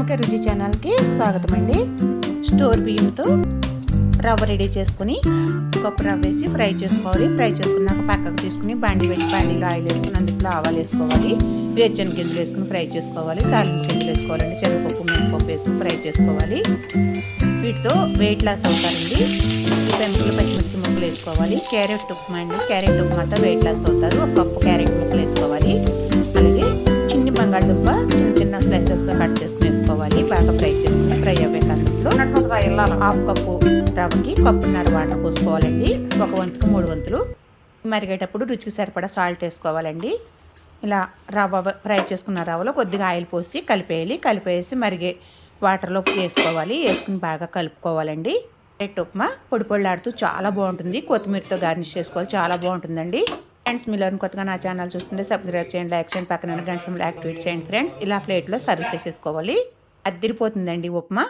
ప్రేమక రుచి ఛానల్కి స్వాగతం అండి స్టోర్ బియ్యంతో రవ్వ రెడీ చేసుకుని కొబ్బరి రవ్వ వేసి ఫ్రై చేసుకోవాలి. ఫ్రై చేసుకున్నాక పక్కకు తీసుకుని బండి పెట్టి బండిలో ఆయిల్ వేసుకుని అందులో ఆవాలు వేసుకోవాలి. వేరుచెనగ గింజలు వేసుకుని ఫ్రై చేసుకోవాలి. తాలింపు గింజలు వేసుకోవాలండి. శనగపప్పు మినపప్పు వేసుకుని ఫ్రై చేసుకోవాలి. వీటితో వెయిట్ లాస్ అవుతారండి. ఈ పెంపులు పచ్చిమిర్చి ముక్కలు వేసుకోవాలి. క్యారెట్ ఉప్మా అండి. క్యారెట్ ఉప్మాతో వెయిట్ లాస్ అవుతారు. ఒక కప్పు క్యారెట్ ముక్కలు వేసుకోవాలి. అలాగే చిన్ని బంగాళదుంప చిన్న చిన్న స్లైసెస్గా కట్ చేసుకోవాలి కాలంలో హాఫ్ కప్పు రవ్వకి కప్పున్నర వాటర్ పోసుకోవాలండి. ఒక వంతుకు మూడు వంతులు. మరిగేటప్పుడు రుచికి సరిపడా సాల్ట్ వేసుకోవాలండి. ఇలా రవ్వ ఫ్రై చేసుకున్న రవ్వలో కొద్దిగా ఆయిల్ పోసి కలిపేయాలి. కలిపేసి మరిగే వాటర్లో వేసుకోవాలి. వేసుకుని బాగా కలుపుకోవాలండి. రెడ్ ఉప్మా పొడి పొడిలాడుతూ చాలా బాగుంటుంది. కొత్తిమీరతో గార్నిష్ చేసుకోవాలి. చాలా బాగుంటుందండి. ఫ్రెండ్స్ మీలో కొత్తగా నా ఛానల్ చూస్తుంటే సబ్స్క్రైబ్ చేయండి లైక్ చేయండి పక్కన గంట యాక్టివేట్ చేయండి. ఫ్రెండ్స్ ఇలా ప్లేట్లో సర్వ్ చేసేసుకోవాలి. అద్దరిపోతుందండి ఉప్మా.